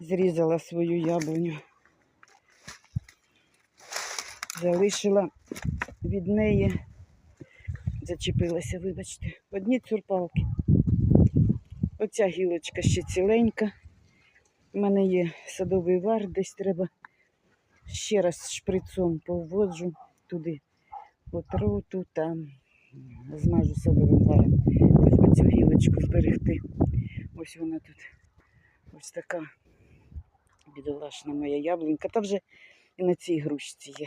зрізала свою яблуню. Залишила від неї, зачепилася, вибачте, одні цурпалки. Оця гілочка ще ціленька. У мене є садовий вар, десь треба ще раз шприцом поводжу туди отруту там змажу садовим варом. Хоч би цю гілочку зберегти. Ось вона тут. Ось така бідолашна моя яблунька. Та вже і на цій грушці є.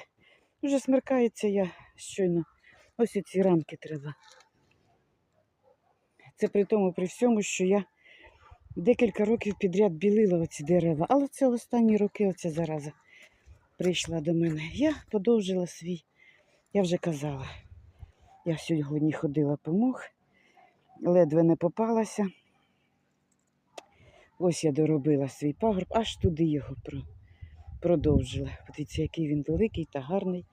Вже смеркається я щойно. Ось ці рамки треба. Це при тому, при всьому, що я декілька років підряд білила оці дерева. Але це останні роки оця зараза прийшла до мене. Я подовжила свій, я вже казала. Я сьогодні ходила по мох, ледве не попалася. Ось я доробила свій пагорб, аж туди його продовжила. Подивіться, який він великий та гарний.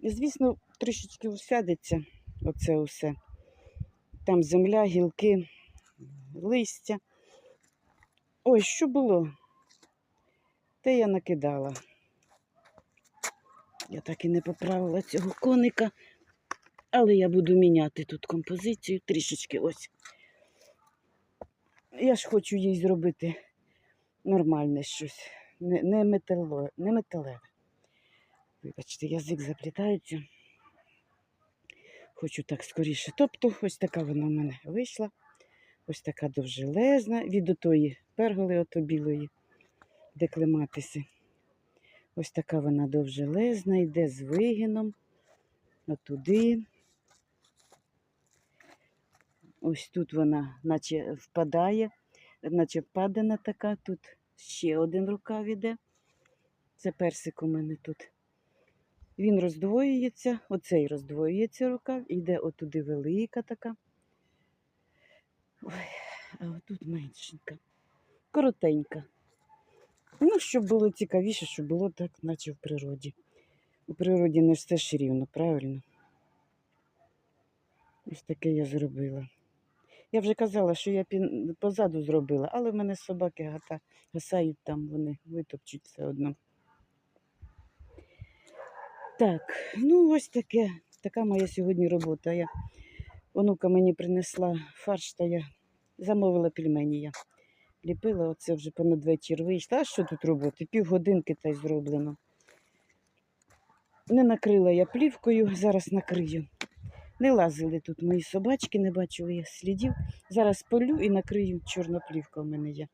Звісно, трішечки усядеться оце усе. Там земля, гілки, листя. Ой, що було? Те я накидала. Я так і не поправила цього коника. Але я буду міняти тут композицію трішечки ось. Я ж хочу їй зробити нормальне щось, не, не, метало, не металеве. Вибачте, язик заплітається. Хочу так скоріше. Тобто, ось така вона в мене вийшла. Ось така довжелезна від отої перголи, ото білої, де клематиси. Ось така вона довжелезна, йде з вигином. Отуди. Ось тут вона, наче впадає, наче впадена така, тут ще один рукав іде. Це персик у мене тут. Він роздвоюється, оцей роздвоюється рукав, іде отуди велика така. Ой, а отут меншенька. Коротенька. Ну, щоб було цікавіше, щоб було так, наче в природі. У природі не все ж рівно, правильно? Ось таке я зробила. Я вже казала, що я позаду зробила, але в мене собаки гата, гасають там, вони витопчуть все одно. Так, ну ось таке. Така моя сьогодні робота. Я, онука мені принесла фарш, та я замовила пельмені. Я ліпила, оце вже понад вечір вийшла. А що тут робити? Півгодинки та й зроблено. Не накрила я плівкою, зараз накрию. Не лазили тут мої собачки, не бачили я слідів. Зараз полю і накрию чорна плівка в мене є.